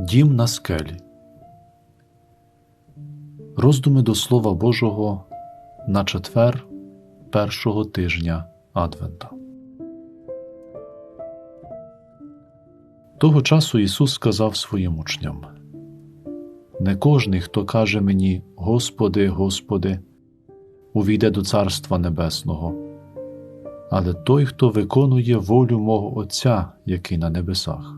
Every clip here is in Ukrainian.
Дім на скелі. Роздуми до Слова Божого на четвер першого тижня Адвента. Того часу Ісус сказав своїм учням: Не кожний, хто каже мені, Господи, Господи, увійде до Царства Небесного, але той, хто виконує волю мого Отця, який на небесах.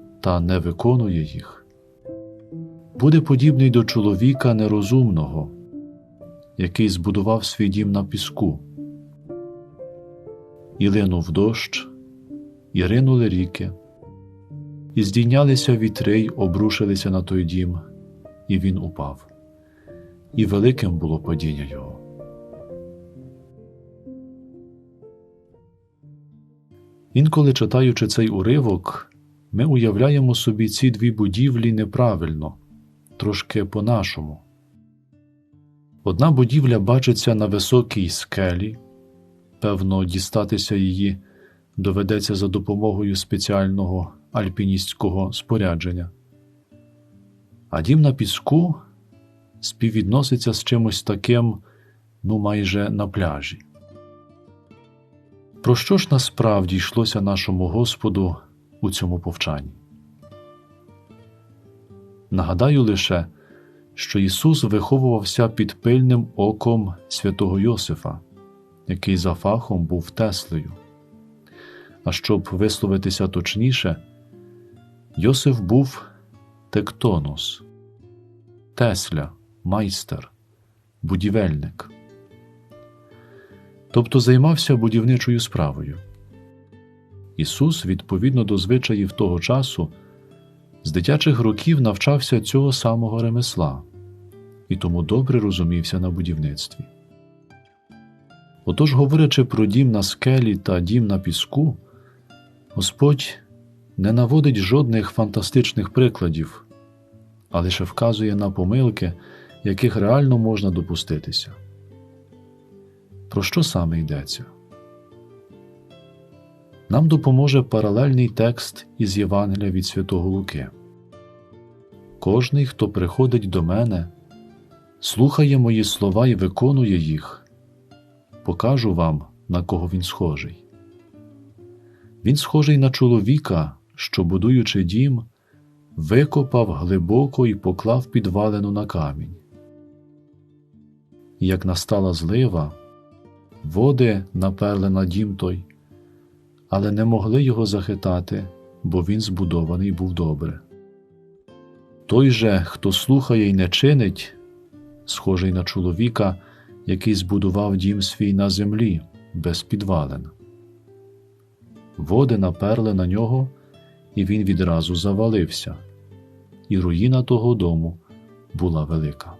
та не виконує їх, буде подібний до чоловіка нерозумного, який збудував свій дім на піску, і линув дощ, і ринули ріки, і здійнялися вітри й обрушилися на той дім, і він упав, і великим було падіння його. Інколи читаючи цей уривок, ми уявляємо собі ці дві будівлі неправильно, трошки по-нашому. Одна будівля бачиться на високій скелі, певно, дістатися її доведеться за допомогою спеціального альпіністського спорядження, а дім на піску співвідноситься з чимось таким, ну майже на пляжі. Про що ж насправді йшлося нашому Господу у цьому повчанні? Нагадаю лише, що Ісус виховувався під пильним оком святого Йосифа, який за фахом був Теслею. А щоб висловитися точніше, Йосиф був тектонос, Тесля, майстер, будівельник, тобто займався будівничою справою. Ісус, відповідно до звичаїв того часу, з дитячих років навчався цього самого ремесла і тому добре розумівся на будівництві. Отож, говорячи про дім на скелі та дім на піску, Господь не наводить жодних фантастичних прикладів, а лише вказує на помилки, яких реально можна допуститися. Про що саме йдеться? Нам допоможе паралельний текст із Євангелія від Святого Луки. Кожний, хто приходить до мене, слухає мої слова і виконує їх, покажу вам, на кого він схожий. Він схожий на чоловіка, що, будуючи дім, викопав глибоко і поклав підвалину на камінь. Як настала злива, води наперли на дім той, але не могли його захитати, бо він збудований був добре. Той же, хто слухає й не чинить, схожий на чоловіка, який збудував дім свій на землі без підвалин. Води наперли на нього, і він відразу завалився, і руїна того дому була велика.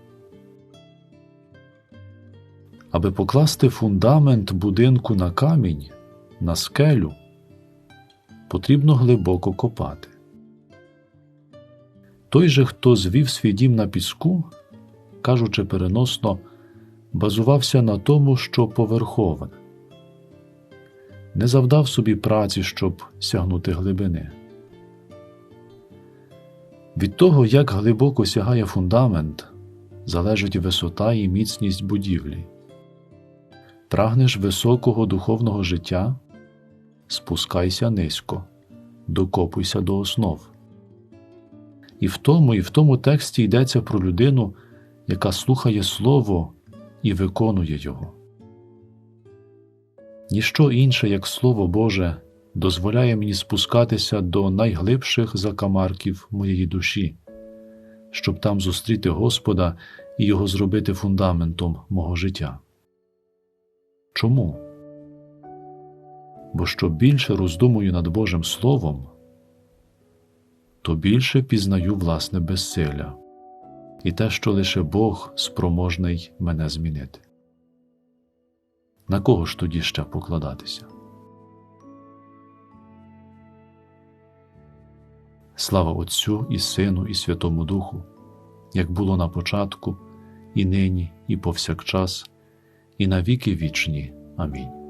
Аби покласти фундамент будинку на камінь, на скелю, потрібно глибоко копати. Той же, хто звів свій дім на піску, кажучи переносно, базувався на тому, що поверховане, не завдав собі праці, щоб сягнути глибини. Від того, як глибоко сягає фундамент, залежить висота і міцність будівлі. Прагнеш високого духовного життя, спускайся низько, докопуйся до основ. І в тому, і в тому тексті йдеться про людину, яка слухає Слово і виконує його. Ніщо інше, як Слово Боже, дозволяє мені спускатися до найглибших закамарків моєї душі, щоб там зустріти Господа і його зробити фундаментом мого життя. Чому? Бо що більше роздумую над Божим Словом, то більше пізнаю власне безсилля і те, що лише Бог спроможний мене змінити. На кого ж тоді ще покладатися? Слава Отцю і Сину, і Святому Духу, як було на початку, і нині, і повсякчас, і на віки вічні. Амінь.